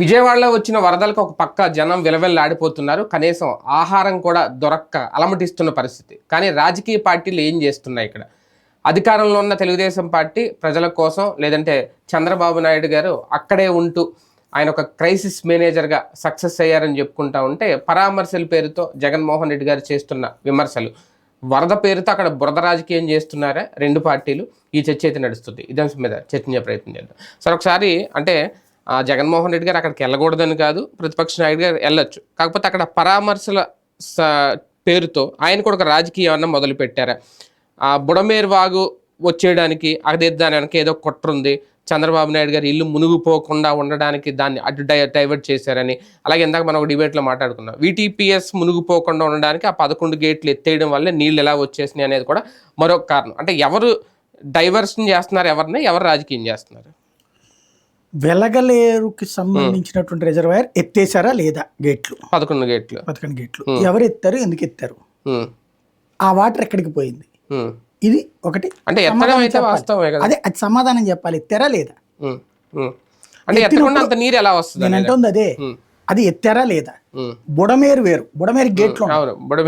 విజయవాడలో వచ్చిన వరదలకు ఒక పక్క జనం విలవెల్లాడిపోతున్నారు. కనీసం ఆహారం కూడా దొరక్క అలమటిస్తున్న పరిస్థితి. కానీ రాజకీయ పార్టీలు ఏం చేస్తున్నాయి ఇక్కడ? అధికారంలో ఉన్న తెలుగుదేశం పార్టీ ప్రజల కోసం లేదంటే చంద్రబాబు నాయుడు గారు అక్కడే ఉంటూ ఆయన ఒక క్రైసిస్ మేనేజర్గా సక్సెస్ అయ్యారని చెప్పుకుంటా ఉంటే పరామర్శల పేరుతో జగన్మోహన్ రెడ్డి గారు చేస్తున్న విమర్శలు. వరద పేరుతో అక్కడ బురద రాజకీయం చేస్తున్నారా రెండు పార్టీలు? ఈ చర్చ అయితే నడుస్తుంది. ఇదే మీద చర్చించే ప్రయత్నం చేద్దాం. సార్ ఒకసారి అంటే జగన్మోహన్ రెడ్డి గారు అక్కడికి వెళ్ళకూడదని కాదు ప్రతిపక్ష నాయుడు గారు వెళ్ళొచ్చు. కాకపోతే అక్కడ పరామర్శల పేరుతో ఆయన కూడా ఒక రాజకీయం ఏమన్నా మొదలు పెట్టారా. ఆ బుడమేరు వాగు వచ్చేయడానికి అదే దాని వెనక ఏదో కుట్ర ఉంది. చంద్రబాబు నాయుడు గారు ఇల్లు మునిగిపోకుండా ఉండడానికి దాన్ని అటు డై డైవర్ట్ చేశారని అలాగే ఇందాక మనం ఒక డిబేట్లో మాట్లాడుకున్నాం. వీటీపీఎస్ మునిగిపోకుండా ఉండడానికి ఆ పదకొండు గేట్లు ఎత్తేయడం వల్ల నీళ్ళు ఎలా వచ్చేసినాయి అనేది కూడా మరొక కారణం. అంటే ఎవరు డైవర్షన్ చేస్తున్నారు ఎవరిని ఎవరు రాజకీయం చేస్తున్నారు? వెలగలేరుకి సంబంధించినటువంటి రిజర్వాయర్ ఎత్తేసారా లేదా గేట్లు? పదకొండు గేట్లు. పథకం గేట్లు. ఎవరు ఎత్తారు? ఎందుకు ఎత్తారు? ఆ వాటర్ ఎక్కడికి పోయింది. ఇది ఒకటి అంటే అదే అది సమాధానం చెప్పాలి. ఎత్తారా లేదా. అంటే అంత నీరు ఎలా వస్తుంది నేను? అంటుంది అదే. అది ఎత్తారా లేదా. బుడమేరు వేరు. బుడమేరు గేట్లు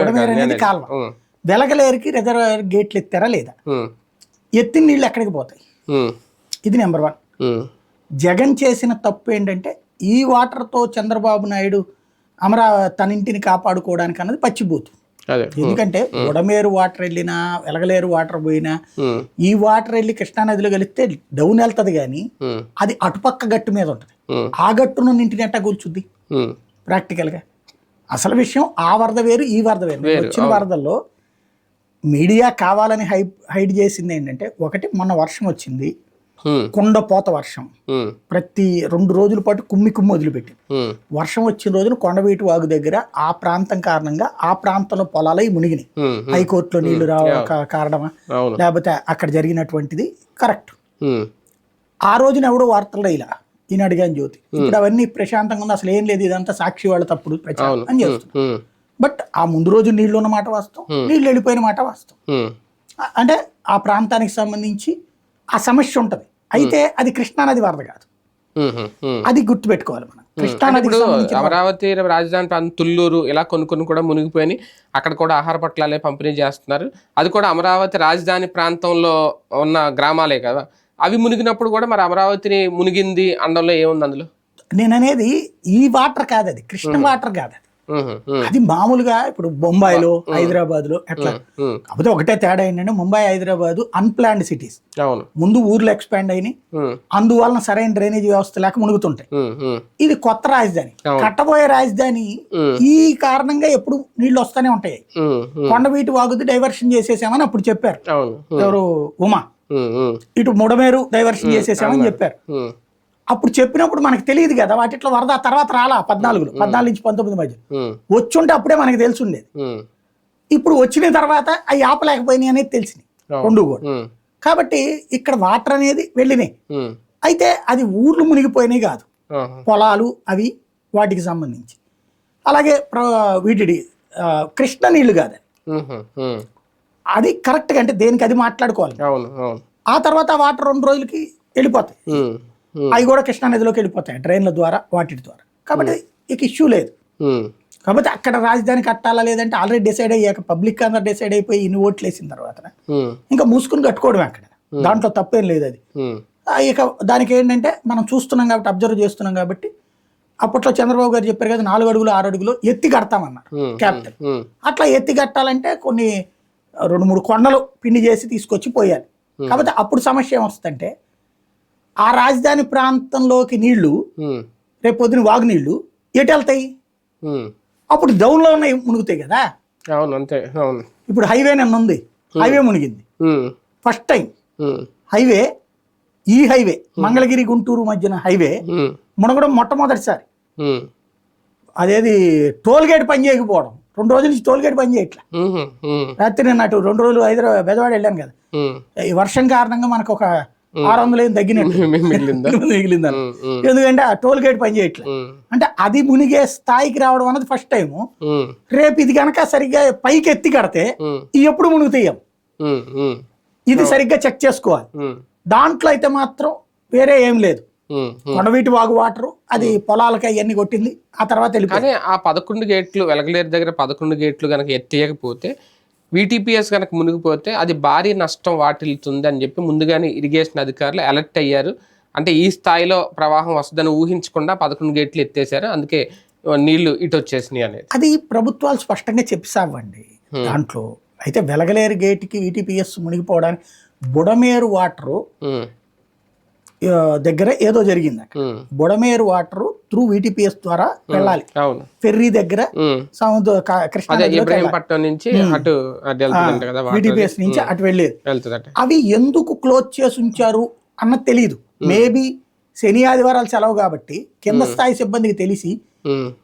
బుడమేరు అనేది కాల్వ. ఉమ్, వెలగలేరుకి రిజర్వాయర్ గేట్లు ఎత్తారా లేదా? ఎత్తిన నీళ్ళు ఎక్కడికి పోతాయి? ఇది నెంబర్ వన్. జగన్ చేసిన తప్పు ఏంటంటే ఈ వాటర్తో చంద్రబాబు నాయుడు అమరా తన ఇంటిని కాపాడుకోవడానికి అన్నది పచ్చిబూతు. ఎందుకంటే బుడమేరు వాటర్ వెళ్ళినా వెలగలేరు వాటర్ పోయినా ఈ వాటర్ వెళ్ళి కృష్ణానదిలో కలిస్తే డౌన్ వెళ్తుంది కానీ అది అటుపక్క గట్టు మీద ఉంటుంది. ఆ గట్టును ఇంటిని ఎట్టా కూర్చుద్ది. ఉమ్, ప్రాక్టికల్గా. అసలు విషయం ఆ వరద వేరు ఈ వరద వేరు. వచ్చిన వరదల్లో మీడియా కావాలని హైడ్ హైడ్ చేసింది ఏంటంటే ఒకటి మొన్న వర్షం వచ్చింది. కొండపోత వర్షం. ప్రతి రెండు రోజుల పాటు కుమ్మి కుమ్మి వదిలిపెట్టింది వర్షం వచ్చిన రోజున కొండవీటి వాగు దగ్గర ఆ ప్రాంతం కారణంగా ఆ ప్రాంతంలో పొలాలై మునిగినాయి. హైకోర్టులో నీళ్ళు రావ కారణమా? లేకపోతే అక్కడ జరిగినటువంటిది కరెక్ట్. ఆ రోజున ఎవడో వార్తల్లో ఇలా ఈయన అడిగాను జ్యోతి. ఇప్పుడు అవన్నీ ప్రశాంతంగా ఉంది. అసలు ఏం లేదు. ఇదంతా సాక్షి వాళ్ళ తప్పుడు ప్రచారం అని చేస్తుంది ఉమ్, బట్ ఆ ముందు రోజు నీళ్ళు ఉన్న మాట వాస్తవం. నీళ్ళు వెళ్ళిపోయిన మాట వాస్తవం. అంటే ఆ ప్రాంతానికి సంబంధించి ఆ సమస్య ఉంటది. అయితే అది కృష్ణానది వరద కాదు. అది గుర్తుపెట్టుకోవాలి మనం. కృష్ణానదికి సంబంధించిన అమరావతి రాజధాని ప్రాంతం తుళ్ళూరు ఇలా కొన్ని కొన్ని కూడా మునిగిపోయి అక్కడ కూడా ఆహార పొట్లాలే పంపిణీ చేస్తున్నారు. అది కూడా అమరావతి రాజధాని ప్రాంతంలో ఉన్న గ్రామాలే కదా. అవి మునిగినప్పుడు కూడా మరి అమరావతిని మునిగింది అండంలో ఏముంది అందులో? నేను అనేది ఈ వాటర్ కాదు అది కృష్ణ వాటర్ కాదు అది మామూలుగా ఇప్పుడు బొంబాయిలో హైదరాబాద్లో అట్లా ఉమ్, కాకపోతే ఒకటే తేడా ఏంటంటే ముంబై హైదరాబాద్ అన్ప్లాన్డ్ సిటీస్ ముందు ఊర్లు ఎక్స్పాండ్ అయినాయి. అందువలన సరైన డ్రైనేజ్ వ్యవస్థ లేక మునుగుతుంటాయి. ఇది కొత్త రాజధాని. కట్టబోయే రాజధాని ఈ కారణంగా ఎప్పుడు నీళ్ళు వస్తూనే ఉంటాయి. కొండవీటి వాగుది డైవర్షన్ చేసేసామని అప్పుడు చెప్పారు. ఎవరు? ఉమా. ఇటు ముడమేరు డైవర్షన్ చేసేసామని చెప్పారు. అప్పుడు చెప్పినప్పుడు మనకు తెలియదు కదా వాటిట్లో వరద తర్వాత రాలా పద్నాలుగులో పద్నాలుగు నుంచి పంతొమ్మిది మధ్య. వచ్చుంటే అప్పుడే మనకి తెలిసి ఉండేది. ఇప్పుడు వచ్చిన తర్వాత అవి ఆపలేకపోయినాయి అనేది తెలిసింది అవును. రెండు కూడా. కాబట్టి ఇక్కడ వాటర్ అనేది వెళ్ళినాయి. అయితే అది ఊర్లు మునిగిపోయినాయి కాదు. పొలాలు అవి వాటికి సంబంధించి. అలాగే వీటిడి ఆ, కృష్ణ నీళ్ళు కాదు. అది కరెక్ట్గా అంటే దేనికి అది మాట్లాడుకోవాలి. ఆ తర్వాత వాటర్ రెండు రోజులకి వెళ్ళిపోతాయి. అవి కూడా కృష్ణా నదిలోకి వెళ్ళిపోతాయి ట్రైన్ల ద్వారా వాటి ద్వారా. కాబట్టి ఇక ఇష్యూ లేదు. ఉమ్, కాకపోతే అక్కడ రాజధాని కట్టాలా లేదంటే ఆల్రెడీ డిసైడ్ అయ్యాక పబ్లిక్ అందరు డిసైడ్ అయిపోయి ఇన్ని ఓట్లు వేసిన తర్వాత ఇంకా మూసుకుని కట్టుకోవడమే అక్కడ. దాంట్లో తప్పేం లేదు అది. ఇక దానికి ఏంటంటే మనం చూస్తున్నాం కాబట్టి అబ్జర్వ్ చేస్తున్నాం కాబట్టి అప్పట్లో చంద్రబాబు గారు చెప్పారు కదా నాలుగు అడుగులు ఆరు అడుగులు ఎత్తి కడతామన్నారు క్యాపిటల్ అట్లా ఎత్తి కట్టాలంటే కొన్ని రెండు మూడు కొండలు పిండి చేసి తీసుకొచ్చి పోయాలి. కాబట్టి అప్పుడు సమస్య ఏమొస్తుందంటే ఆ రాజధాని ప్రాంతంలోకి నీళ్ళు రేపు పొద్దున వాగు నీళ్ళు ఎటు వెళ్తాయి? అప్పుడు డౌన్లో ఉన్నాయి మునుగుతాయి కదా? అవును అంతే. అవును. ఇప్పుడు హైవే నిన్న ఉంది. హైవే మునిగింది. First time. హైవే ఈ హైవే మంగళగిరి గుంటూరు మధ్యన హైవే మునగడం మొట్టమొదటిసారి. అదేది టోల్ గేట్ పని చేయకపోవడం. రెండు రోజుల నుంచి టోల్ గేట్ పని చేయట్లా. రాత్రి నేను అటు రెండు రోజులు హైదరాబాద్ బెజవాడ వెళ్ళాను కదా. ఈ వర్షం కారణంగా మనకు ఒక ఆరు వందలు ఏం తగ్గినట్టు మిగిలిందా? ఎందుకంటే ఆ టోల్ గేట్ పని చేయట్లేదు అంటే అది మునిగే స్థాయికి రావడం అన్నది ఫస్ట్ టైం రేపు ఇది కనుక సరిగ్గా పైకి ఎత్తి కడితే ఎప్పుడు మునుగుతాయం ఇది సరిగ్గా చెక్ చేసుకోవాలి. దాంట్లో అయితే మాత్రం వేరే ఏం లేదు. కొండవీటి వాగు వాటర్ అది పొలాలకి అవన్నీ కొట్టింది ఆ తర్వాత కానీ ఆ పదకొండు గేట్లు వెలగలేరు దగ్గర పదకొండు గేట్లు కనుక ఎత్తేయకపోతే వీటీపీఎస్ కనుక మునిగిపోతే అది భారీ నష్టం వాటిల్లుతుంది అని చెప్పి ముందుగానే ఇరిగేషన్ అధికారులు అలర్ట్ అయ్యారు. అంటే ఈ స్థాయిలో ప్రవాహం వస్తుందని ఊహించకుండా పదకొండు గేట్లు ఎత్తేసారు అందుకే నీళ్ళు ఇటు వచ్చేసినాయి అనేది. అది ప్రభుత్వాలు స్పష్టంగా చెప్పిసావండి దాంట్లో అయితే వెలగలేరు గేట్కి వీటీపీఎస్ మునిగిపోవడానికి బుడమేరు వాటరు దగ్గర ఏదో జరిగింది అక్కడ. బుడమేరు వాటర్ త్రూ వీటీపీఎస్ ద్వారా వెళ్ళాలి. ఫెర్రీ దగ్గర. సముద్ర నుంచి అటు వీటీపీఎస్ నుంచి వెళ్ళేది. అవి ఎందుకు క్లోజ్ చేసి ఉంచారు అన్నది తెలియదు మేబీ శని ఆదివారాలు సెలవు కాబట్టి కింద స్థాయి సిబ్బందికి తెలిసి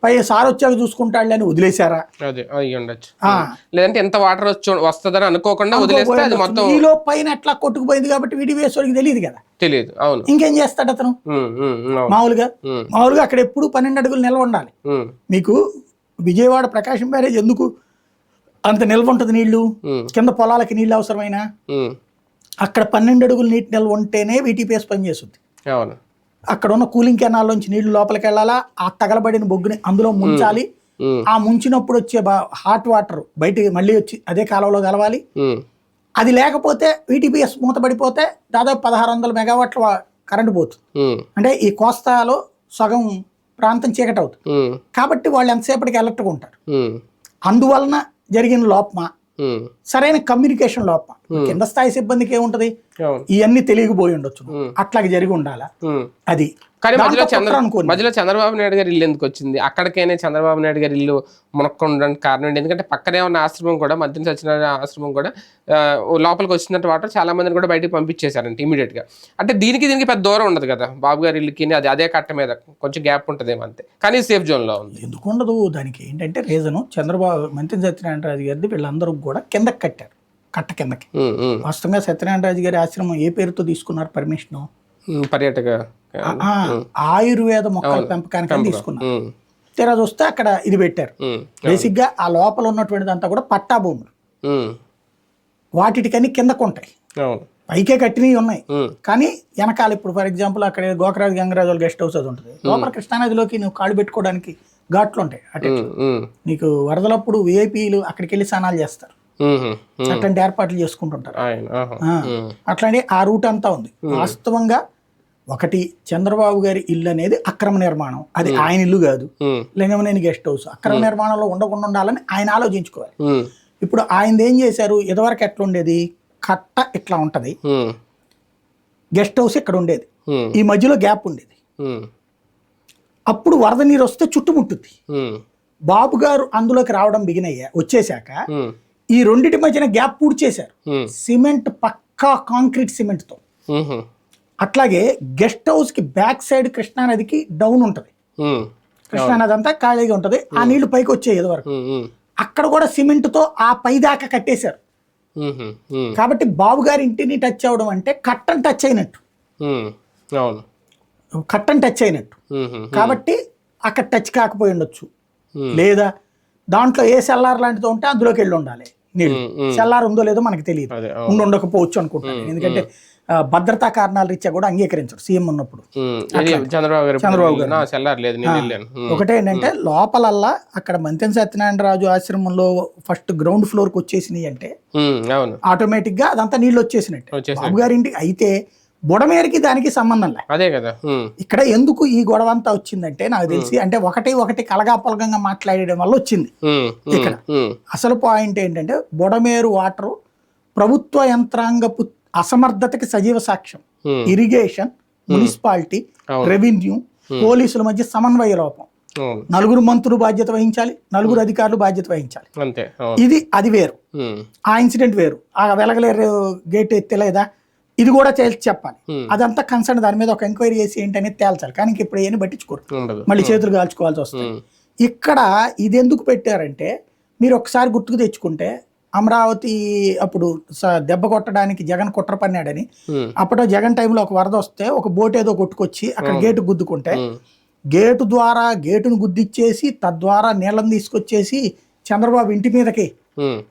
పై సార్ వచ్చాక చూసుకుంటాడులే అని వదిలేశారా? అదే అయ్యి ఉండొచ్చు. ఆ. లేదంటే ఎంత వాటర్ వస్తుందని అనుకోకుండా వదిలేస్తే అది మొత్తం పైన ఎట్లా కొట్టుకుపోయింది కాబట్టి వీటీపీఎస్ వాడికి తెలియదు కదా. తెలియదు అవును. ఇంకేం చేస్తాడు అతను? మామూలుగా? మామూలుగా అక్కడ ఎప్పుడు పన్నెండు అడుగులు నిల్వ ఉండాలి. మీకు విజయవాడ ప్రకాశం బ్యారేజ్ ఎందుకు అంత నిల్వ ఉంటుంది నీళ్ళు కింద పొలాలకి నీళ్ళు అవసరమైన? అక్కడ పన్నెండు అడుగులు నీటి నిల్వ ఉంటేనే వీటీపీఎస్ పనిచేస్తుంది. అవును. అక్కడ ఉన్న కూలింగ్ కెనాల్లోంచి నీళ్ళు లోపలికి వెళ్ళాలా ఆ తగలబడిన బొగ్గుని అందులో ముంచాలి. ఆ ముంచినప్పుడు వచ్చే హాట్ వాటర్ బయటికి మళ్ళీ వచ్చి అదే కాలంలో కలవాలి. అది లేకపోతే వీటీపీఎస్ మూతపడిపోతే దాదాపు పదహారు వందల మెగావాట్ల కరెంటు పోతుంది. అంటే ఈ కోస్తాలో సగం ప్రాంతం చీకటి అవుతుంది కాబట్టి వాళ్ళు ఎంతసేపటికి అలర్ట్గా ఉంటారు. అందువలన జరిగిన లోపమా? సరైన కమ్యూనికేషన్ లోపమా? కింద స్థాయి సిబ్బందికి ఏముంటది? ఇవన్నీ తెలియకపోయి ఉండొచ్చు. ఉమ్. అట్లాగే జరిగి ఉండాలా. అది. కానీ మధ్యలో చంద్ర. మధ్యలో చంద్రబాబు నాయుడు గారి ఇల్లు ఎందుకు వచ్చింది? అక్కడికైనా చంద్రబాబు నాయుడు గారి ఇల్లు మునక్కుండడానికి కారణం ఏంటి? ఎందుకంటే పక్కనే ఉన్న ఆశ్రమం కూడా మద్యం సత్యనారాయణ ఆశ్రమం కూడా లోపలికి వచ్చినట్టు వాటర్ చాలా మందిని కూడా బయటికి పంపించేశారంట ఇమీడియట్గా. అంటే దీనికి దీనికి పెద్ద దూరం ఉండదు కదా? బాబు గారి ఇల్లుకి అది అదే కట్ట మీద కొంచెం గ్యాప్ ఉంటుందేమో అంతే. కానీ సేఫ్ జోన్లో ఉంది. ఎందుకు ఉండదు? దానికి ఏంటంటే రీజను చంద్రబాబు మంత్రి సత్యనారాయణ రాజు గారిది వీళ్ళందరూ కూడా కిందకి కట్టారు. కట్ట కిందకి. వాస్తవంగా సత్యనారాయణ రాజు గారి ఆశ్రమం ఏ పేరుతో తీసుకున్నారు పర్మిషన్? పర్యాటక ఆయుర్వేద మొక్కల పెంపకానికి తీసుకున్నారు. తీరా చూస్తే అక్కడ ఇది పెట్టారు. బేసిక్గా ఆ లోపల ఉన్నటువంటిది అంతా కూడా పట్టా భూములు. వాటికని కిందకు ఉంటాయి. పైకే కట్టినవి ఉన్నాయి. కానీ వెనకాల ఇప్పుడు ఫర్ ఎగ్జాంపుల్ అక్కడ గోకరాజు గంగరాజు గెస్ట్ హౌస్ అది ఉంటుంది. లోపల కృష్ణానదిలోకి నువ్వు కాళ్ళు పెట్టుకోవడానికి ఘాట్లు ఉంటాయి అటు నీకు వరదలప్పుడు విఐపీలు అక్కడికి వెళ్ళి స్నానాలు చేస్తారు. అట్లాంటి ఏర్పాట్లు చేసుకుంటుంటారు. ఆహా, ఆ. ఉమ్, అట్లాంటి ఆ రూట్ అంతా ఉంది. వాస్తవంగా ఒకటి చంద్రబాబు గారి ఇల్లు అనేది అక్రమ నిర్మాణం. అది ఆయన ఇల్లు కాదు. Lingamaneni guest house. అక్రమ నిర్మాణంలో ఉండకుండా ఉండాలని ఆయన ఆలోచించుకోవాలి. ఇప్పుడు ఆయన ఏం చేశారు? ఇదివరకు ఎట్లా ఉండేది? కట్ట ఇట్లా ఉంటది. గెస్ట్ హౌస్ ఇక్కడ ఉండేది. ఈ మధ్యలో గ్యాప్ ఉండేది. అప్పుడు వరద నీరు వస్తే చుట్టుముట్టుద్ది. బాబు గారు అందులోకి రావడం బిగినయ్యా వచ్చేసాక ఈ రెండిటి మధ్యన గ్యాప్ పూడ్చేశారు ఉమ్, సిమెంట్ పక్కా కాంక్రీట్ సిమెంట్తో. అట్లాగే గెస్ట్ హౌస్కి బ్యాక్ సైడ్ కృష్ణానదికి డౌన్ ఉంటది. కృష్ణానది అంతా ఖాళీగా ఉంటది. ఆ నీళ్ళు పైకి వచ్చాయి వరకు. ఉమ్, ఉమ్, అక్కడ కూడా సిమెంట్తో ఆ పై దాకా కట్టేశారు. కాబట్టి బాబు గారి ఇంటిని టచ్ అవ్వడం అంటే కట్టన్ టచ్ అయినట్టు. కట్టన్ టచ్ అయినట్టు. కాబట్టి అక్కడ టచ్ కాకపోయి ఉండొచ్చు. లేదా దాంట్లో ఏ సెల్లార్ లాంటిదో ఉంటే అందులోకి వెళ్ళి ఉండాలి. ఉమ్, సెల్లార్ ఉందో లేదో మనకి తెలియదు. ఉండి ఉండకపోవచ్చు అనుకుంటాను ఎందుకంటే భద్రతా కారణాల రీత్యా కూడా అంగీకరించరు సీఎం ఉన్నప్పుడు. చంద్రబాబు గారు ఒకటే ఏంటంటే లోపలల్లా అక్కడ మంతెన సత్యనారాయణ రాజు ఆశ్రమంలో ఫస్ట్ గ్రౌండ్ ఫ్లోర్కి వచ్చేసినాయి అంటే ఆటోమేటిక్గా అదంతా నీళ్ళు వచ్చేసినట్టు. వచ్చేసి బాబు గారి ఇంటికి అయితే బుడమేరికి దానికి సంబంధం లే. అదే కదా ఇక్కడ ఎందుకు ఈ గొడవ అంతా వచ్చిందంటే నాకు తెలిసి అంటే ఒకటి ఒకటి కలగాపలకంగా మాట్లాడడం వల్ల వచ్చింది. ఇక్కడ. అసలు పాయింట్ ఏంటంటే బుడమేరు వాటర్ ప్రభుత్వ యంత్రాంగపు అసమర్థతకి సజీవ సాక్ష్యం. Irrigation municipality. రెవెన్యూ పోలీసుల మధ్య సమన్వయ లోపం. నలుగురు మంత్రులు బాధ్యత వహించాలి నలుగురు అధికారులు బాధ్యత వహించాలి. ఇది అది వేరు. ఆ ఇన్సిడెంట్ వేరు. ఆ వెలగలేరు గేట్ ఎత్తలేదా? ఇది కూడా తేల్చి చెప్పాలి. అదంతా కన్సర్న్ దాని మీద ఒక ఎంక్వైరీ చేసి ఏంటనేది తేల్చాలి. కానీ ఇప్పుడు ఏమి పట్టించుకోరు. మళ్ళీ చేతులు కాల్చుకోవాల్సి వస్తుంది. ఇక్కడ ఇది ఎందుకు పెట్టారంటే మీరు ఒకసారి గుర్తుకు తెచ్చుకుంటే అమరావతి అప్పుడు దెబ్బ కొట్టడానికి జగన్ కుట్ర పన్నాడని అప్పట్లో జగన్ టైంలో ఒక వరద వస్తే ఒక బోట్ ఏదో కొట్టుకొచ్చి అక్కడ గేటు గుద్దుకుంటే గేటు ద్వారా గేటును గుద్దిచ్చేసి తద్వారా నీళ్ళని తీసుకొచ్చేసి చంద్రబాబు ఇంటి మీదకి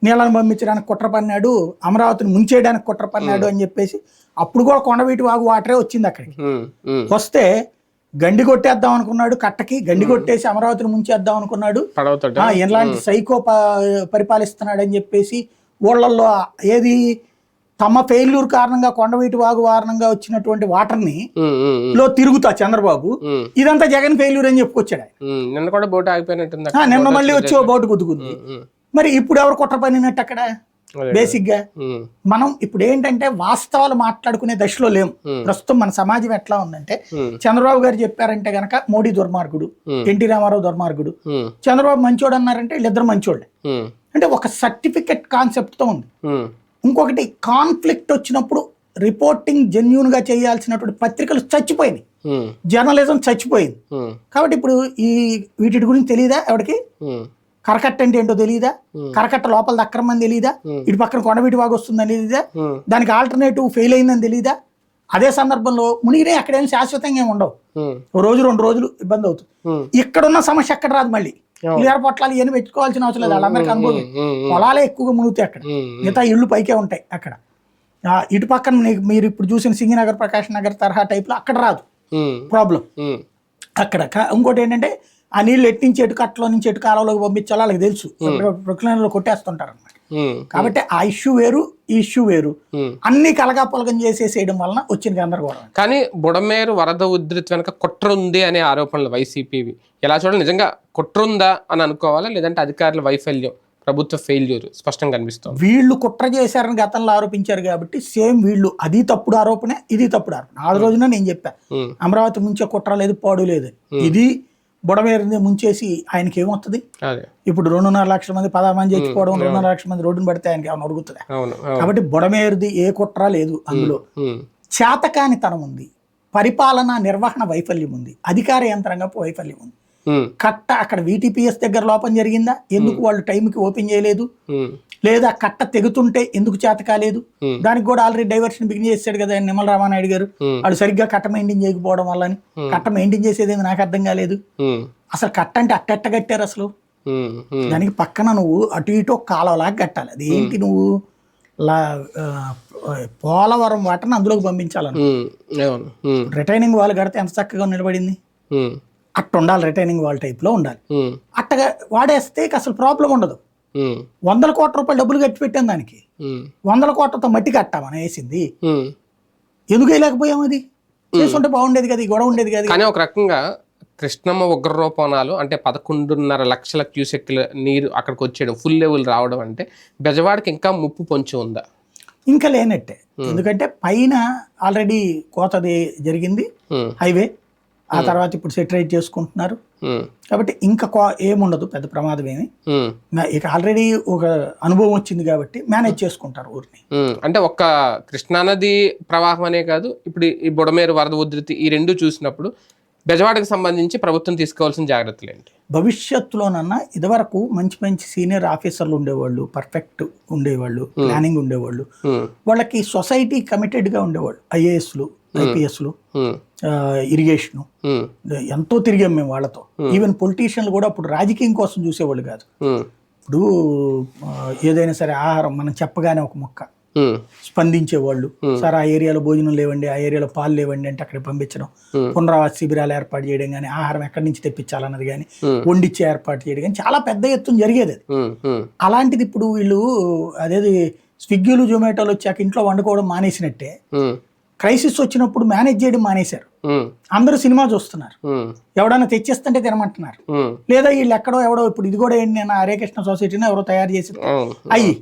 నీళ్ళని పంపించడానికి కుట్ర పన్నాడు అమరావతిని ముంచేయడానికి కుట్ర పన్నాడు అని చెప్పేసి అప్పుడు కూడా కొండవీటి వాగు వాటరే వచ్చింది అక్కడికి. వస్తే గండి కొట్టేద్దాం అనుకున్నాడు కట్టకి గండి కొట్టేసి అమరావతిని ముంచేద్దాం అనుకున్నాడు. ఎలాంటి సైకో పరిపాలిస్తున్నాడు అని చెప్పేసి ఊళ్ళల్లో ఏది తమ ఫెయిల్యూర్ కారణంగా కొండవీటి వాగు కారణంగా వచ్చినటువంటి వాటర్ని లో తిరుగుతా చంద్రబాబు. ఇదంతా జగన్ ఫెయిల్యూర్ అని చెప్పుకొచ్చాడు. నిన్న కూడా బోట్ ఆగిపోయినట్టుంది ఆ, నిన్న మళ్ళీ వచ్చి బోటు గుద్దుకుంది. మరి ఇప్పుడు ఎవరు కుట్ర పనినట్టు అక్కడ? అదే. బేసిక్గా. ఉమ్, మనం ఇప్పుడు ఏంటంటే వాస్తవాలు మాట్లాడుకునే దశలో లేం Hmm. ప్రస్తుతం మన సమాజం ఎట్లా ఉందంటే చంద్రబాబు గారు చెప్పారంటే గనక మోడీ దుర్మార్గుడు. ఎన్టీ రామారావు దుర్మార్గుడు. చంద్రబాబు మంచోడు అన్నారంటే వీళ్ళిద్దరు మంచోళ్ళే. అంటే ఒక సర్టిఫికెట్ కాన్సెప్ట్తో ఉంది ఇంకొకటి కాన్ఫ్లిక్ట్ వచ్చినప్పుడు రిపోర్టింగ్ జెన్యున్గా చేయాల్సినటువంటి పత్రికలు చచ్చిపోయినాయి. జర్నలిజం చచ్చిపోయింది. కాబట్టి ఇప్పుడు ఈ వీటి గురించి తెలియదా ఎవరికి? కరకట్ట అంటే ఏంటో తెలియదా. కరకట్ట లోపల అక్రమం తెలియదా. ఇటు పక్కన కొండవీటి వాగు వస్తుందని తెలియదా దానికి ఆల్టర్నేటివ్ ఫెయిల్ అయిందని తెలియదా అదే సందర్భంలో మునిగినే అక్కడేం శాశ్వతంగా ఏమి ఉండవు. రోజు రెండు రోజులు ఇబ్బంది అవుతుంది. ఇక్కడున్న సమస్య ఎక్కడ రాదు మళ్ళీ. క్లియర్ పొట్లాలు ఇవన్నీ పెట్టుకోవాల్సిన అవసరం లేదు. వాళ్ళందరికీ అనుభవం. పొలాలే ఎక్కువగా మునుగుతాయి అక్కడ. మిగతా ఇళ్ళు పైకే ఉంటాయి అక్కడ. ఇటు పక్కన మీరు ఇప్పుడు చూసిన సింగినగర్ ప్రకాష్ నగర్ తరహా టైప్లో అక్కడ రాదు. ప్రాబ్లం. అక్కడ. ఇంకోటి ఏంటంటే ఆ నీళ్ళు ఎటు నుంచి ఎటు కట్టలో నుంచి ఎటు కాలంలోకి పంపించాలో వాళ్ళకి తెలుసు. ప్రొక్లైన్లో కొట్టేస్తుంటారు అనమాట కాబట్టి ఆ ఇష్యూ వేరు ఈ ఇష్యూ వేరు. అన్ని కలగాపలగం చేసేసేయడం వలన వచ్చిన గందరగోళం. కానీ బుడమేరు వరద ఉధృతి వెనక కుట్ర ఉంది అనే ఆరోపణలు వైసీపీవి. ఎలా చూడాలి? నిజంగా కుట్ర ఉందా అని అనుకోవాలా? లేదంటే అధికారుల వైఫల్యం ప్రభుత్వ ఫెయిల్యూర్ స్పష్టంగా కనిపిస్తోంది? వీళ్ళు కుట్ర చేశారని గతంలో ఆరోపించారు కాబట్టి సేమ్ వీళ్ళు అది తప్పుడు ఆరోపణే ఇది తప్పుడు ఆరోపణ. ఆ రోజున నేను చెప్పా. ఉమ్, అమరావతి ముంచే కుట్ర లేదు పాడు లేదు. ఇది బుడమేరింది ముంచేసి ఆయనకి ఏమవుతుంది ఇప్పుడు రెండున్నర లక్షల మంది పదహారు మంది చచ్చిపోవడం రెండున్నర లక్షల మంది రోడ్డును పడితే ఆయనకి ఏమైనా అడుగుతుందా? కాబట్టి బుడమేరుది ఏ కుట్ర లేదు అందులో. చేతకానితనం ఉంది. పరిపాలన నిర్వహణ వైఫల్యం ఉంది. అధికార యంత్రాంగపు వైఫల్యం ఉంది. కట్ట అక్కడ వీటీపీఎస్ దగ్గర లోపం జరిగిందా? ఎందుకు వాళ్ళు టైంకి ఓపెన్ చేయలేదు? ఉమ్, లేదా కట్ట తెగుతుంటే ఎందుకు చేత కాలేదు? Hmm. దానికి కూడా ఆల్రెడీ డైవర్షన్ బిగిన్ చేశాడు కదా నిమ్మల రామానాయుడు గారు. Hmm. వాడు సరిగ్గా కట్ట మెయింటైన్ చేయకపోవడం వల్ల కట్ట మెయింటైన్ చేసేది నాకు అర్థం కాలేదు. అసలు కట్ట అంటే అట్టెట్ట కట్టారు అసలు? దానికి పక్కన నువ్వు అటు ఇటు కాలువలాగా కట్టాలి. అది ఏంటి నువ్వు? పోలవరం వాటర్ని అందులోకి పంపించాలను. రిటైనింగ్ వాల్ కడితే ఎంత చక్కగా నిలబడింది? అట్ట ఉండాలి రిటైనింగ్ వాల్ టైప్లో ఉండాలి. అట్టగా వాడేస్తే అసలు ప్రాబ్లం ఉండదు. వందల కోట్ల రూపాయలు డబ్బులు కట్టి పెట్టాం దానికి. వందల కోట్లతో మట్టి కట్టా మనం వేసింది. ఎందుకు వేయలేకపోయాం అది? చేసుంటే బాగుండేది కదా గొడవ ఉండేది కదా కానీ ఒక రకంగా కృష్ణమ్మ ఉగ్ర రూపణాలు అంటే పదకొండున్నర లక్షల క్యూసెక్ల నీరు అక్కడికి వచ్చేయడం ఫుల్ లెవెల్ రావడం అంటే బెజవాడకి ఇంకా ముప్పు పొంచి ఉందా? ఇంకా లేనట్టే. ఎందుకంటే పైన ఆల్రెడీ కోతది జరిగింది. హైవే. ఆ తర్వాత ఇప్పుడు సెటరైట్ చేసుకుంటున్నారు. కాబట్టి ఇంకా ఏముండదు పెద్ద ప్రమాదం ఏమి. ఇక ఆల్రెడీ ఒక అనుభవం వచ్చింది కాబట్టి మేనేజ్ చేసుకుంటారు ఊరిని. అంటే ఒక్క కృష్ణానది ప్రవాహం అనే కాదు ఇప్పుడు ఈ బుడమేరు వరద ఉధృతి ఈ రెండు చూసినప్పుడు బెజవాడకి సంబంధించి ప్రభుత్వం తీసుకోవాల్సిన జాగ్రత్తలు ఏంటి? భవిష్యత్తులోనన్నా ఇదివరకు మంచి మంచి సీనియర్ ఆఫీసర్లు ఉండేవాళ్ళు పర్ఫెక్ట్ ఉండేవాళ్ళు ప్లానింగ్ ఉండేవాళ్ళు. వాళ్ళకి సొసైటీ కమిటెడ్గా ఉండేవాళ్ళు ఐఏఎస్లు ఐపీఎస్లు. ఇరిగేషను ఉమ్, ఎంతో తిరిగాం మేము వాళ్ళతో. ఈవెన్ పొలిటీషియన్లు కూడా అప్పుడు రాజకీయం కోసం చూసేవాళ్ళు కాదు. ఉమ్, ఇప్పుడు ఏదైనా సరే ఆహారం మనం చెప్పగానే ఒక మొక్క. స్పందించేవాళ్ళు. సార్ ఆ ఏరియాలో భోజనం లేవండి ఆ ఏరియాలో పాలు లేవండి అంటే అక్కడ పంపించడం. పునరావాస శిబిరాలు ఏర్పాటు చేయడం కానీ ఆహారం ఎక్కడి నుంచి తెప్పించాలన్నది కానీ Hmm. వండిచ్చే ఏర్పాటు చేయడం కానీ చాలా పెద్ద ఎత్తున జరిగేది అది. అలాంటిది ఇప్పుడు వీళ్ళు అదేది స్విగ్గీలు జొమాటోలు వచ్చాక ఇంట్లో వండుకోవడం మానేసినట్టే. క్రైసిస్ వచ్చినప్పుడు మేనేజ్ చేయడం మానేశారు. అందరూ సినిమా చూస్తున్నారు. ఎవడన్నా తెచ్చిస్తుంటే తినమంటున్నారు. లేదా వీళ్ళు ఎక్కడో ఎవడో ఇప్పుడు ఇది కూడా ఏంటి నేను హరే కృష్ణ సొసైటీని ఎవరో తయారు చేసి అయ్యి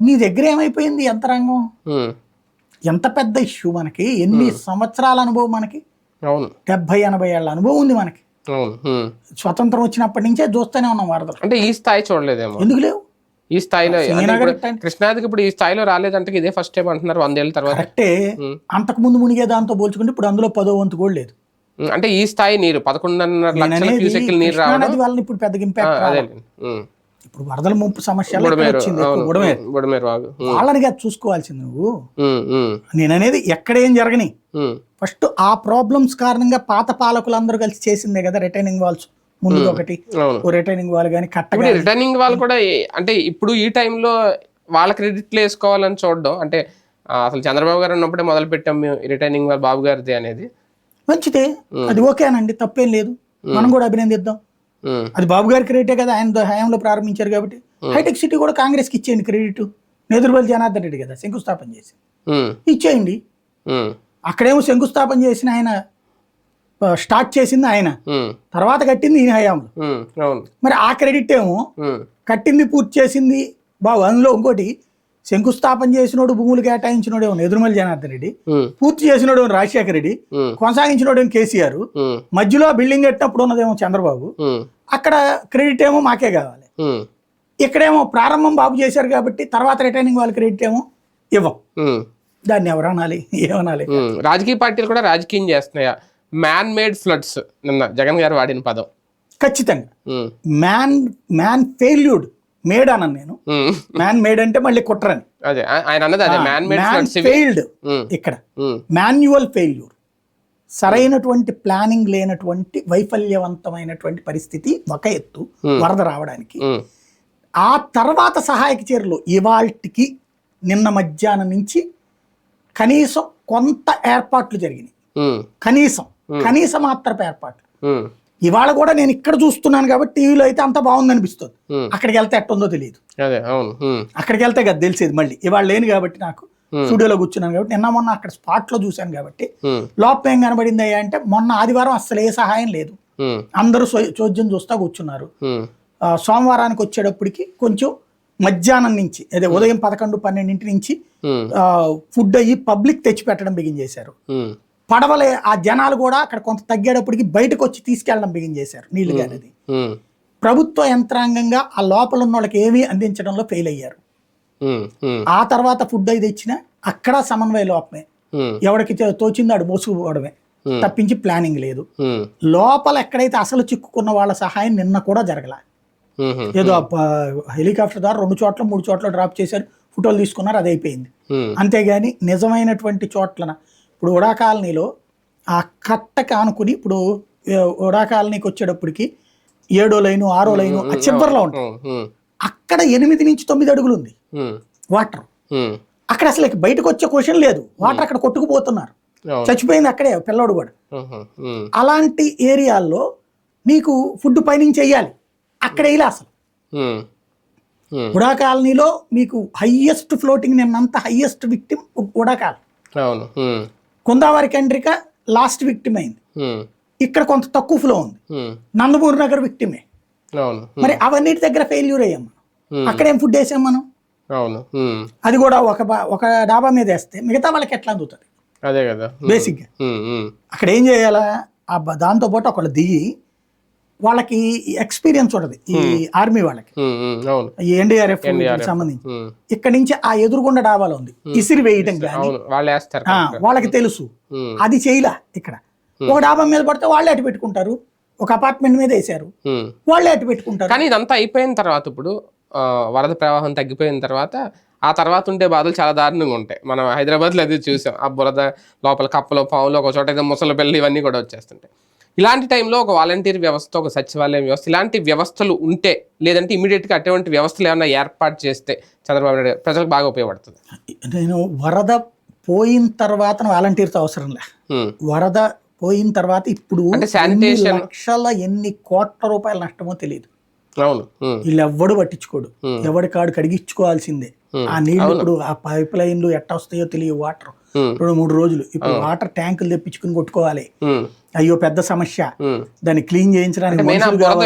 నీ దగ్గర ఏమైపోయింది యంత్రాంగం ఉమ్, ఎంత పెద్ద ఇష్యూ మనకి? ఎన్ని సంవత్సరాల అనుభవం మనకి? డెబ్బై ఎనభై ఏళ్ళ అనుభవం ఉంది మనకి. స్వతంత్రం వచ్చినప్పటి నుంచే చూస్తూనే ఉన్నాం వరదలు అంటే ఈ స్థాయి చూడలేదేమో. ఎందుకు లేవు? ఈ స్థాయిలో అంటే కృష్ణాదికి ఇప్పుడు ఈ స్థాయిలో రాలేదంటే ఇదే ఫస్ట్ టైం అంటున్నారు వందేళ్ళ తర్వాత. కరెక్టే. అంతకు ముందు మునిగే దాంతో పోల్చుకుంటే ఇప్పుడు అందులో పదో వంతు కూడా లేదు. అంటే ఈ స్థాయి నీరు పదకొండున్నర లక్షల అనేది క్యూసెక్ల నీరు రావడం. వల్ల ఇప్పుడు పెద్దగా ఆ, ఇంపాక్ట్ ఇప్పుడు వరదల ముంపు సమస్యలు ఇక్కడ బుడమేరు వచ్చింది? అవును. ఎక్కువ బుడమేరు బుడమేరు వాగు. ఉమ్, వాళ్ళని కాదు చూసుకోవాల్సింది నువ్వు. ఉమ్, నేననేది ఎక్కడేం జరగని. ఉమ్, ఫస్ట్ ఆ ప్రాబ్లమ్స్ కారణంగా పాత పాలకులందరూ కలిసి చేసిందే కదా రిటైనింగ్ వాల్స్ ముందు ఒకటి. రిటైనింగ్ వాళ్ళు కానీ ఇప్పుడు రిటర్నింగ్ వాళ్ళు కూడా అంటే ఇప్పుడు ఈ టైంలో వాళ్ళ క్రెడిట్లు వేసుకోవాలని చూడడం అంటే అసలు చంద్రబాబు గారు ఉన్నప్పుడే మొదలు పెట్టాం మేము రిటర్నింగ్ వాళ్ళ బాబు గారిది అనేది. మంచిదే. అది ఓకేనండి తప్పేం లేదు. మనం కూడా అభినందిద్దాం. అది బాబు గారి క్రెడిటే కదా ఆయన హయాంలో ప్రారంభించారు కాబట్టి. హైటెక్ సిటీ కూడా కాంగ్రెస్కి ఇచ్చేయండి క్రెడిట్ నేదురుపల్లి జనార్దన్ రెడ్డి కదా శంకుస్థాపన చేసి. ఇచ్చేయండి. అక్కడేమో శంకుస్థాపన చేసిన ఆయన స్టార్ట్ చేసింది ఆయన. తర్వాత కట్టింది ఈయన హయాంలో. మరి ఆ క్రెడిట్ ఏమో కట్టింది పూర్తి చేసింది బాబు. అందులో ఇంకోటి శంకుస్థాపన చేసినోడు భూములు కేటాయించినోడేమో ఎదురుమల్లి జనార్దన్ రెడ్డి. పూర్తి చేసినోడేమో రాజశేఖర రెడ్డి. ఉమ్, కొనసాగించినోడేమో కేసీఆర్. మధ్యలో బిల్డింగ్ కట్టినప్పుడు ఉన్నదేమో చంద్రబాబు. అక్కడ క్రెడిట్ ఏమో మాకే కావాలి. ఇక్కడేమో ప్రారంభం బాబు చేశారు కాబట్టి తర్వాత రిటర్నింగ్ వాళ్ళ క్రెడిట్ ఏమో ఇవ్వం. దాన్ని ఎవరు అనాలి? ఏమనాలి. రాజకీయ పార్టీలు కూడా రాజకీయం చేస్తున్నాయా? మ్యాన్ మేడ్ ఫ్లడ్స్ నిన్న జగన్ గారు వాడిన పదం. ఖచ్చితంగా. మ్యాన్ మ్యాన్ ఫెయిల్యూడ్ మేడ్ అన్నాను నేను. మ్యాన్ మేడ్ అంటే మళ్ళీ కుట్రని అదే ఆ- ఆయన అన్నది అదే మ్యాన్ మేడ్ మ్యాన్ ఫ్లడ్స్ ఇవి. ఫెయిల్డ్ ఇక్కడ. మాన్యువల్ ఫెయిల్యూర్ సరైనటువంటి ప్లానింగ్ లేనటువంటి వైఫల్యవంతమైనటువంటి పరిస్థితి ఒక ఎత్తు వరద రావడానికి. ఆ తర్వాత సహాయక చర్యలు ఇవాల్టికి నిన్న మధ్యాహ్నం నుంచి కనీసం కొంత ఏర్పాట్లు జరిగినాయి. కనీసం. కనీస మాత్రపు ఏర్పాట్లు ఉమ్, ఇవాళ కూడా నేను ఇక్కడ చూస్తున్నాను కాబట్టి టీవీలో అయితే అంత బాగుంది అనిపిస్తుంది. అక్కడికి వెళ్తే ఎట్టుందో తెలియదు. అక్కడికి వెళ్తే కదా తెలిసేది మళ్ళీ. ఇవాళ లేను కాబట్టి నాకు స్టూడియోలో కూర్చున్నాను కాబట్టి నిన్న మొన్న అక్కడ స్పాట్లో చూశాను కాబట్టి లోపం ఏం కనబడింది అయ్యా అంటే మొన్న ఆదివారం అస్సలు ఏ సహాయం లేదు. అందరూ చోద్యం చూస్తా కూర్చున్నారు. సోమవారానికి వచ్చేటప్పటికి కొంచెం మధ్యాహ్నం నుంచి అదే ఉదయం పదకొండు పన్నెండింటి నుంచి ఫుడ్ అయ్యి పబ్లిక్ తెచ్చి పెట్టడం బిగిన్ చేశారు. పడవలే ఆ జనాలు కూడా అక్కడ కొంత తగ్గేటప్పటికి బయటకు వచ్చి తీసుకెళ్ళడం బిగిన్ చేశారు నీళ్ళు అనేది ఉమ్, ప్రభుత్వ యంత్రాంగంగా ఆ లోపల ఉన్న వాళ్ళకి ఏమీ అందించడంలో ఫెయిల్ అయ్యారు. ఆ తర్వాత ఫుడ్ అయి తెచ్చినా అక్కడ సమన్వయ లోపమే. ఎవరికి తోచిందో ఆడు మోసుకుపోవడమే. తప్పించి ప్లానింగ్ లేదు. లోపల ఎక్కడైతే అసలు చిక్కుకున్న వాళ్ళ సహాయం నిన్న కూడా జరగల. ఏదో హెలికాప్టర్ ద్వారా రెండు చోట్ల మూడు చోట్ల డ్రాప్ చేశారు ఫోటోలు తీసుకున్నారు అది అయిపోయింది. అంతేగాని నిజమైనటువంటి చోట్లన ఇప్పుడు ఉడా కాలనీలో ఆ కట్టకి ఆనుకుని ఇప్పుడు ఉడా కాలనీకి వచ్చేటప్పటికి ఏడో లైను ఆరో లైను ఆ చివరిలో ఉంటుంది ఉమ్, అక్కడ ఎనిమిది నుంచి తొమ్మిది అడుగులు ఉంది వాటర్. అక్కడ అసలు బయటకు వచ్చే క్వశ్చన్ లేదు. వాటర్ అక్కడ కొట్టుకుపోతున్నారు. చచ్చిపోయింది అక్కడే పిల్లోడు కూడా. అలాంటి ఏరియాల్లో నీకు ఫుడ్ పైనుంచి వేయాలి అక్కడ వేయలే అసలు. ఉడా కాలనీలో మీకు highest floating నిన్నంత highest victim UDA colony. Kundavari Kandrika last victim అయింది. ఇక్కడ కొంత తక్కువ ఫ్లో ఉంది. నందమూరి నగర్ విక్టిమే మరి అవన్నిటి దగ్గర ఫెయిల్యూర్ అయ్యాం మనం అక్కడ ఏం ఫుడ్ వేసాం మనం? అది కూడా ఒక ఒక డాబా మీద వేస్తే మిగతా వాళ్ళకి ఎట్లా అందుతుంది? అదే కదా. బేసిక్గా అక్కడ ఏం చేయాలా? ఆ బ- దాంతోపాటు ఒకళ్ళు దిగి వాళ్ళకి ఎక్స్పీరియన్స్ ఉంటుంది. ఈ ఆర్మీ వాళ్ళకి. ఈ ఎన్డీఆర్ఎఫ్. సంబంధించి. ఇక్కడ నుంచి ఆ ఎదురుగుండ డాబాలో ఉంది. ఇసిరి వేయటం కానీ వాళ్ళకి తెలుసు. అది చేయలే ఇక్కడ. ఒక డాబా మీద పడితే వాళ్ళే అటు పెట్టుకుంటారు. ఒక అపార్ట్మెంట్ మీద ఉమ్. వాళ్ళే అటు పెట్టుకుంటారు. కానీ ఇదంతా అయిపోయిన తర్వాత ఇప్పుడు వరద ప్రవాహం తగ్గిపోయిన తర్వాత ఆ తర్వాత ఉండే బాధలు చాలా దారుణంగా ఉంటాయి. మనం హైదరాబాద్లో అది చూసాం. ఆ బురద లోపల కప్పలు పావులు ఒక చోట అయితే ముసలి పిల్లలు ఇవన్నీ కూడా వచ్చేస్తుంటాయి. ఇలాంటి టైంలో ఒక వాలంటీర్ వ్యవస్థ ఒక సచివాలయం వ్యవస్థ ఇలాంటి వ్యవస్థలు ఉంటే లేదంటే ఇమీడియట్గా అటువంటి వ్యవస్థలు ఏమైనా ఏర్పాటు చేస్తే చంద్రబాబు నాయుడు ప్రజలకు బాగా ఉపయోగపడుతుంది. నేను వరద పోయిన తర్వాత వాలంటీర్తో అవసరం లే. వరద పోయిన తర్వాత ఇప్పుడు అంటే sanitation- లక్షల ఎన్ని కోట్ల రూపాయల నష్టమో తెలియదు. అవును. వీళ్ళు ఎవ్వడు పట్టించుకోడు. ఎవడి కాడు కడిగించుకోవాల్సిందే ఆ నీళ్ళు ఇప్పుడు ఆ పైప్ లైన్లు ఎట్ట వస్తాయో తెలియదు వాటర్. రెండు మూడు రోజులు. ఇప్పుడు వాటర్ ట్యాంకులు తెప్పించుకుని కొట్టుకోవాలి. అయ్యో పెద్ద సమస్య. దాన్ని క్లీన్ చేయించడానికి.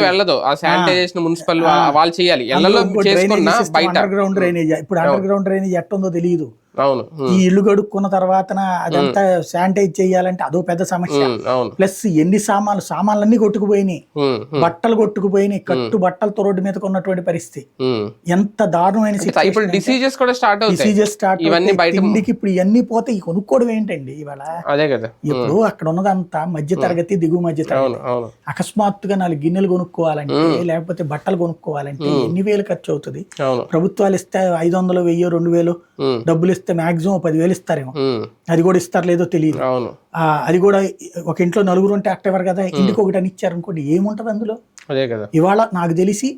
వెళ్ళదు. ఆ శానిటైజేషన్ మున్సిపల్ వాళ్ళు చేయాలి. బయట. Underground drainage. ఇప్పుడు అండర్ గ్రౌండ్ డ్రైనేజ్ ఎట్టుందో తెలియదు అవును. ఈ ఇల్లు కడుక్కున్న తర్వాత అదంతా శానిటైజ్ చేయాలంటే అదో పెద్ద సమస్య. ప్లస్ ఎన్ని సామాన్లు సామాన్లన్నీ కొట్టుకుపోయినాయి. ఉమ్, ఉమ్, బట్టలు కొట్టుకుపోయినాయి కట్టు బట్టలతో రోడ్డు మీదకి ఉన్నటువంటి పరిస్థితి. ఎంత దారుణమైన ఇప్పుడు డిసీజెస్ కూడా స్టార్ట్ డిసీజెస్ స్టార్ట్ తిండికి ఇప్పుడు ఇవన్నీ పోతే ఈ కొనుక్కోవడం ఏంటండి ఇవాళ? అదే కదా. ఇప్పుడు అక్కడ ఉన్నదంతా మధ్య తరగతి దిగువ మధ్య తరగతి అకస్మాత్తుగా నాలుగు గిన్నెలు కొనుక్కోవాలంటే లేకపోతే బట్టలు కొనుక్కోవాలంటే ఎన్ని వేలు ఖర్చు అవుతుంది ప్రభుత్వాలు ఇస్తే ఐదు వందలు వెయ్యి రెండు వేలు డబ్బులు ఇస్తే మాక్సిమం పదివేలు ఇస్తారేమో. అది కూడా ఇస్తారు లేదో తెలియదు. అది కూడా ఒక ఇంట్లో నలుగురు ఉంటే అక్టోబర్ కదా. ఇంటికి ఒకటి అని ఇచ్చారు అనుకోండి ఏముంటది అందులో? అదే కదా. ఇవాళ నాకు తెలిసి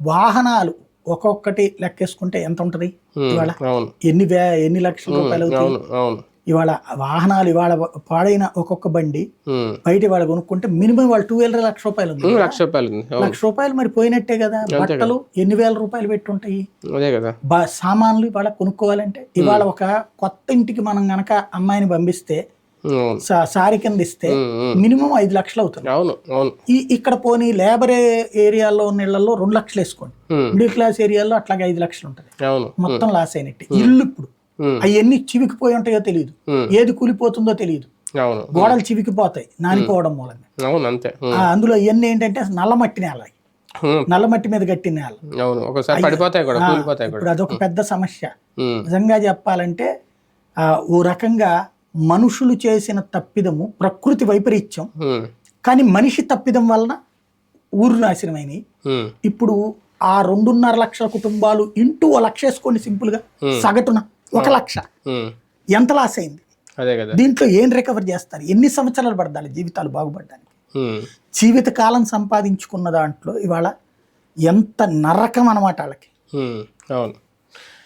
వాహనాలు ఒక్కొక్కటి లెక్కేసుకుంటే ఎంత ఉంటది? ఇవాళ ఎన్ని వే ఎన్ని లక్షల రూపాయలు అవును. ఇవాళ వాహనాలు ఇవాళ పాడైన ఒక్కొక్క బండి బయట ఇవాళ కొనుక్కుంటే మినిమం వాళ్ళ టూ వీలర్ లక్ష రూపాయలు ఉంది లక్ష రూపాయలు లక్ష రూపాయలు మరి పోయినట్టే కదా. బట్టలు ఎన్ని వేల రూపాయలు పెట్టి ఉంటాయి సామాన్లు ఇవాళ కొనుక్కోవాలంటే ఇవాళ ఒక కొత్త ఇంటికి మనం గనక అమ్మాయిని పంపిస్తే సారీ కింద ఇస్తే మినిమం ఐదు లక్షలు అవుతుంది. అవును అవును. ఈ ఇక్కడ పోనీ లేబర్ ఏరియాలో ఉన్న ఇళ్ళలో రెండు లక్షలు వేసుకోండి. మిడిల్ క్లాస్ ఏరియాలో అట్లాగే ఐదు లక్షలు ఉంటుంది. అవును మొత్తం లాస్ అయినట్టు. ఇల్లు ఇప్పుడు అవన్నీ చివికిపోయి ఉంటాయో తెలియదు ఏది కూలిపోతుందో తెలియదు గోడలు చివికిపోతాయి నానిపోవడం మూలంగా. అంతే. అందులో ఇవన్నీ ఏంటంటే నల్లమట్టి నేల. ఉమ్, నల్లమట్టి మీద కట్టిన నేల. అవును ఒకసారి పడిపోతాయి కూడా ఆ, కూలిపోతాయి కూడా. ఇప్పుడు అదొక పెద్ద సమస్య. నిజంగా చెప్పాలంటే ఓ రకంగా మనుషులు చేసిన తప్పిదము ప్రకృతి వైపరీత్యం. కానీ మనిషి తప్పిదం వలన ఊరు నాశనమైనవి ఇప్పుడు ఆ రెండున్నర లక్షల కుటుంబాలు ఇంటూ ఓ లక్ష వేసుకోండి సింపుల్గా సగటున. ఒక లక్ష. ఎంత లాస్ అయింది? అదే కదా. దీంట్లో ఏం రికవర్ చేస్తారు? ఎన్ని సంవత్సరాలు పడదాలి జీవితాలు బాగుపడడానికి ఉమ్, జీవిత కాలం సంపాదించుకున్న దాంట్లో ఇవాళ ఎంత నరకం అన్నమాట వాళ్ళకి. అవును.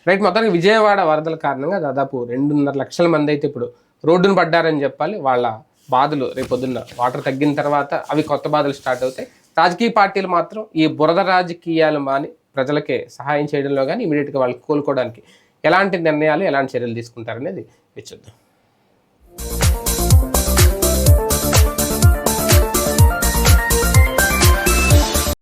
రైట్ మొత్తానికి విజయవాడ వరదల కారణంగా దాదాపు రెండున్నర లక్షల మంది అయితే ఇప్పుడు రోడ్డును పడ్డారని చెప్పాలి. వాళ్ళ బాధలు రేపు పొద్దున్న వాటర్ తగ్గిన తర్వాత అవి కొత్త బాధలు స్టార్ట్ అవుతాయి. రాజకీయ పార్టీలు మాత్రం ఈ బురద రాజకీయాలు మాని ప్రజలకే సహాయం చేయడంలో కానీ ఇమీడియట్గా వాళ్ళకి కోలుకోవడానికి ఎలాంటి నిర్ణయాలు ఎలాంటి చర్యలు తీసుకుంటారనేది చూద్దాం